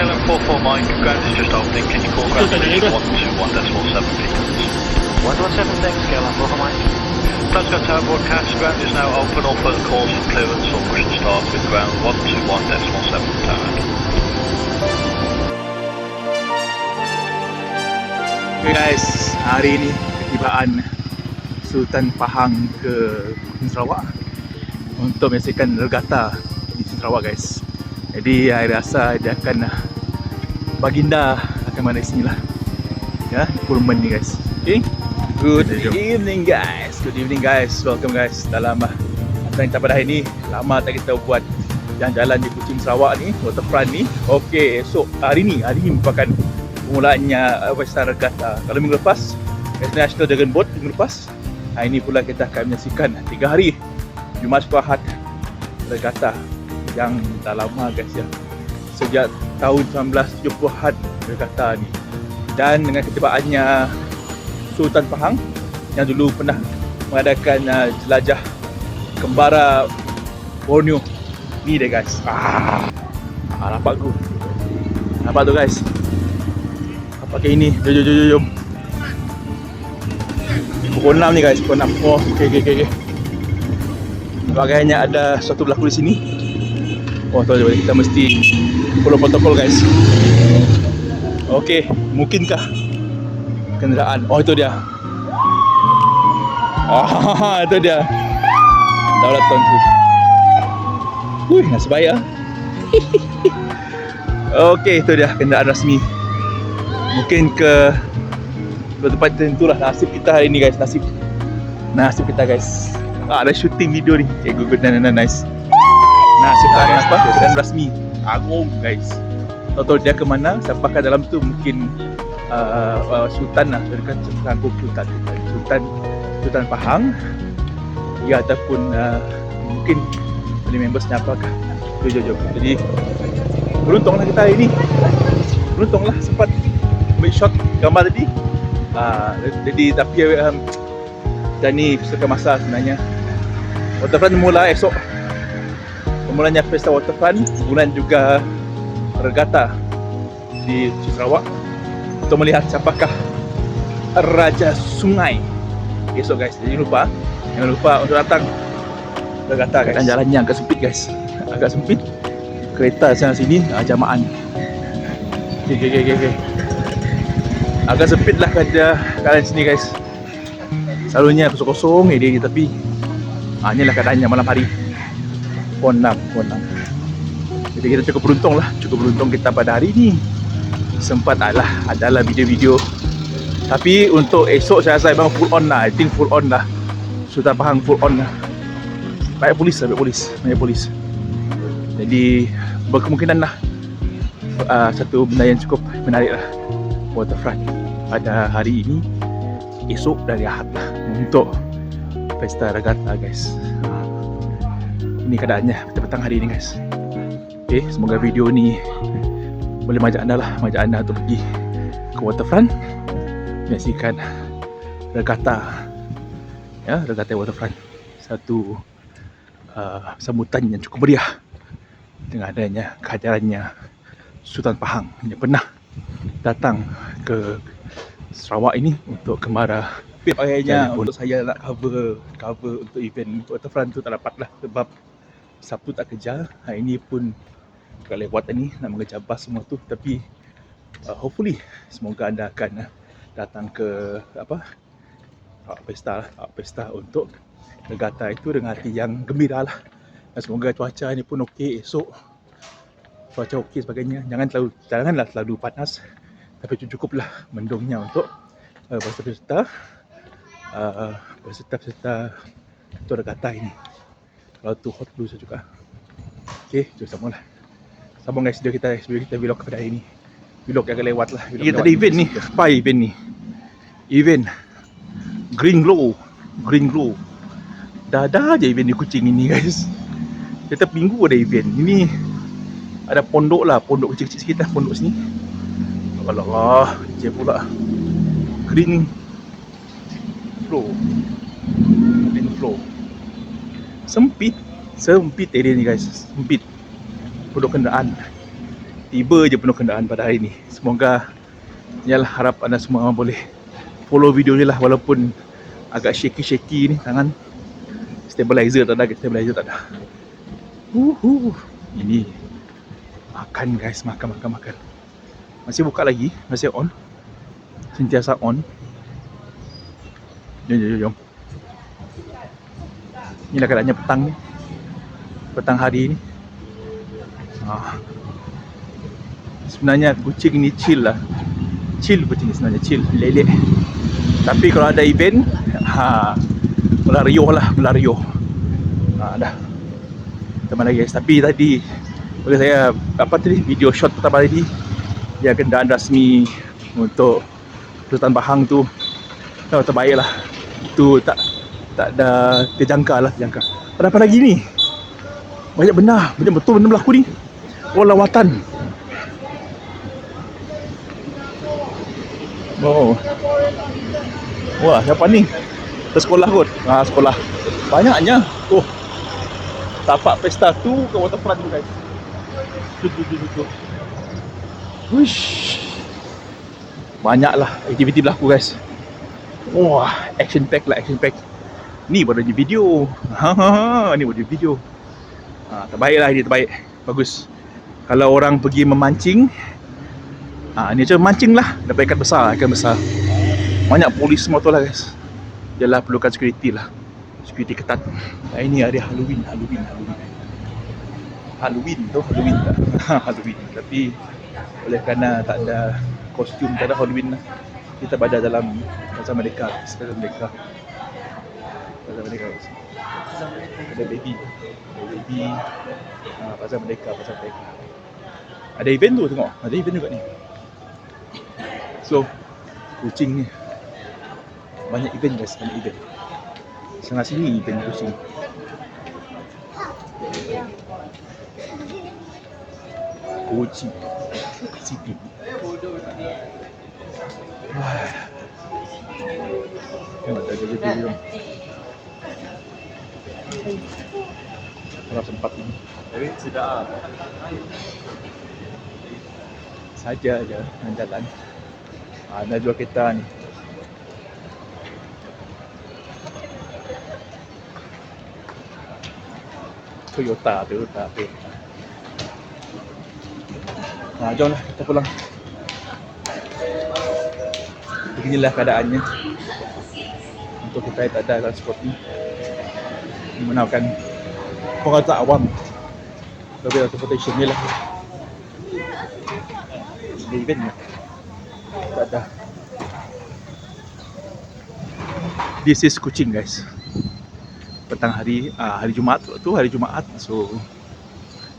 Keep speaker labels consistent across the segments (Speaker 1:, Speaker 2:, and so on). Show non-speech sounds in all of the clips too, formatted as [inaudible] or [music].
Speaker 1: KLM 44 Mike, ground is just opening. Can you call ground station 121 decimal 7 please?
Speaker 2: 117 thanks, KLM 44 Mike.
Speaker 1: Glasgow Tower broadcast, ground is now open. All further calls for clearance or push and start with ground 121 decimal 7 tower.
Speaker 3: Okay guys, hari ini ketibaan Sultan Pahang ke Sarawak untuk menyaksikan regata di Sarawak guys. Jadi saya rasa dia akan baginda akan mana sini lah. Ya, kurban ni guys. Okay. Good
Speaker 2: Jom.
Speaker 3: evening guys. Good evening guys. Welcome guys dalam uh, apa yang pada hari ni. Lama tak kita buat jalan-jalan di Kuching Sarawak ni, waterfront ni. Okay, esok hari ni, hari ni merupakan permulaannya uh, Pesta Regata. Kalau minggu lepas International Dragon Boat minggu lepas. Hari ini pula kita akan menyaksikan 3 hari Jumaat Sepuluh Ahad Regata yang dah lama guys ya. Sejak tahun 1970-an Regata ni. Dan dengan ketibaannya Sultan Pahang yang dulu pernah mengadakan uh, jelajah kembara Borneo ni dia guys. Ah, ah nampak tu. Nampak tu guys pakai ini jom jom jom jom, pukul 6 ni guys pukul 6 oh ok ok ok, okay. Bagainya ada sesuatu berlaku di sini oh tu jadi kita mesti follow protokol guys. Ok mungkinkah kenderaan? Oh itu dia. Oh [laughs] itu dia. Daulat Tuan tu Wih, nasib baik ah. [laughs] Okey, itu dia kenderaan rasmi. Mungkin ke tempat tertentu lah nasib kita hari ni guys. Nasib nasib kita guys. Ah, ada shooting video ni. Okay good good dan nice kita guys apa? Dan rasmi agung guys. Tahu dia ke mana siapa kat dalam tu mungkin uh, uh, sultan lah. Dekat sanggup sultan sultan sultan Pahang. Ya ataupun uh, mungkin ada members apa kah? Jom jom jom. Jadi beruntunglah kita hari ni. Beruntunglah sempat ambil shot gambar tadi. Uh, jadi tapi um, dan ni masa sebenarnya. Waterfront mula esok Pemulanya pesta waterfront Kemudian juga regata di Sarawak. Untuk melihat siapakah Raja Sungai Esok guys, jangan lupa Jangan lupa untuk datang Regata guys. Dan jalannya agak sempit guys. [laughs] Agak sempit. Kereta sana sini uh, jamaan. Okay, okay, okay, okay agak sempit lah kerja kalian sini guys. Selalunya kosong-kosong eh dia tapi ah, inilah keadaannya malam hari pukul 6 pukul 6 jadi kita cukup beruntung lah. Cukup beruntung kita pada hari ni. Sempat adalah adalah video-video. Tapi untuk esok saya rasa memang full on lah. I think full on lah. Sultan Pahang full on lah. Banyak polis lah polis. Banyak polis. Jadi berkemungkinan lah. Uh, satu benda yang cukup menarik lah. Waterfront. Pada hari ini esok dari Ahad lah. Untuk pesta regata guys ini keadaannya petang-petang hari ini guys. Ok semoga video ni boleh majak anda lah majak anda untuk pergi ke waterfront. Menyaksikan regata ya regata waterfront. Satu uh, sambutan yang cukup meriah dengan adanya kehadirannya Sultan Pahang. Yang pernah datang ke Sarawak ini untuk kembara Pakainya untuk saya nak cover cover untuk event waterfront tu tak dapat lah sebab Sabtu tak kerja hari ini pun lewat ni nak mengejar bas semua tu. Tapi uh, hopefully semoga anda akan uh, datang ke apa uh, pesta lah pesta untuk negata itu dengan hati yang gembira lah. Dan semoga cuaca ni pun okey esok. Cuaca okey sebagainya. Jangan terlalu janganlah terlalu panas. Tapi cukuplah mendungnya untuk uh, peserta uh, peserta-peserta untuk regata ini kalau tu hot blue saya juga ok jom sambung lah. Sambung guys video kita video kita vlog pada hari ini vlog yang akan lewat lah vlog kita ada event ni. Apa event ni? Event. Green glow. Green glow. Dah dah je event di kucing ini guys. Setiap minggu ada event. Ini ada pondok lah pondok kecil-kecil sikit lah pondok sini. Allah Allah je pula. Green flow green flow sempit sempit area ni guys sempit pondok kenderaan Tiba je penuh kenderaan pada hari ni. Semoga Yalah harap anda semua boleh follow video ni lah walaupun agak shaky-shaky ni tangan. Stabilizer tak ada, stabilizer tak ada. Uhu. Ini makan guys, makan makan makan. Masih buka lagi, masih on. Sentiasa on. Jom, jom, jom. Inilah keadaannya petang ni. Petang hari ni. Ah. Sebenarnya kucing ni chill lah. Chill kucing ni sebenarnya, chill. Lelek. Tapi kalau ada event, [laughs] ha, bola riuh lah, bola riuh. Ha, dah. Teman lagi guys. Tapi tadi, oleh saya, apa tadi, video shot pertama tadi, yang kenderaan rasmi untuk Sultan Bahang tu, oh, terbaik lah. Itu tak tak ada terjangka lah, terjangka. Ada apa lagi ni? Banyak benda, banyak betul benda berlaku ni. Oh, lawatan. Oh. Wah, siapa ni? Sekolah kot. Ha, sekolah. Banyaknya. Oh. Tapak pesta tu ke waterfront tu guys. Tu tu tu. tu. Wish. Banyaklah aktiviti berlaku guys. Wah, action pack lah, action pack. Ni baru je video. Ha ha ha, ni baru je video. Ha, terbaik lah ini terbaik. Bagus. Kalau orang pergi memancing, ha, ni macam mancing lah. Dapat ikan besar, ikan besar. Banyak polis semua tu lah guys. Yalah perlukan security lah. Security ketat. Hari ni hari Halloween, Halloween, Halloween. Halloween tu, Halloween tak? [laughs] Halloween. Tapi oleh kerana tak ada kostum, tak ada Halloween lah. Kita berada dalam Plaza Merdeka, Plaza Merdeka. Plaza Merdeka. Ada baby. Ada baby. Ha, Plaza Merdeka, Plaza Merdeka. Ada event tu tengok. Ada event juga ni. So, kucing ni banyak event guys, banyak event. Sana sini event kucing. Kucing. City. Wah. Tengok ada jadi dia. Kalau sempat ini. Tapi sudah saja aja dengan jalan. Ah, nak jual kereta ni. Toyota, Toyota, Toyota. Ha, jom lah, kita pulang. Beginilah keadaannya. Untuk kita tak ada transport ni. Orang tak awam. Lebih transportation ni lah. Event ni. Tak ada. This is kucing guys. Petang hari uh, hari Jumaat tu hari Jumaat so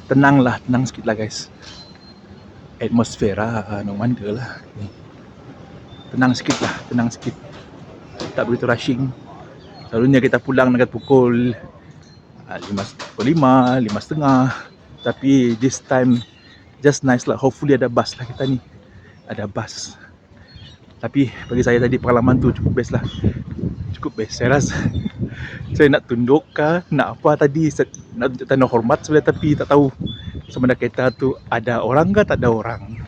Speaker 3: tenanglah tenang sikit lah guys atmosfera uh, no wonder lah tenang sikit lah tenang sikit tak begitu rushing selalunya kita pulang dekat pukul uh, 5, pukul 5, 5 setengah. Tapi this time just nice lah. Hopefully ada bus lah kita ni. Ada bus. Tapi bagi saya tadi pengalaman tu cukup best lah. Cukup best saya rasa. Saya nak tunduk ke nak apa tadi? Nak tunjuk tanda hormat sebenarnya tapi tak tahu sebenarnya kereta tu ada orang ke tak ada orang.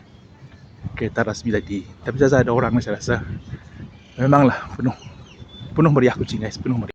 Speaker 3: Kereta rasmi tadi. Tapi saya rasa ada orang saya rasa. Memanglah penuh penuh meriah kucing guys penuh meriah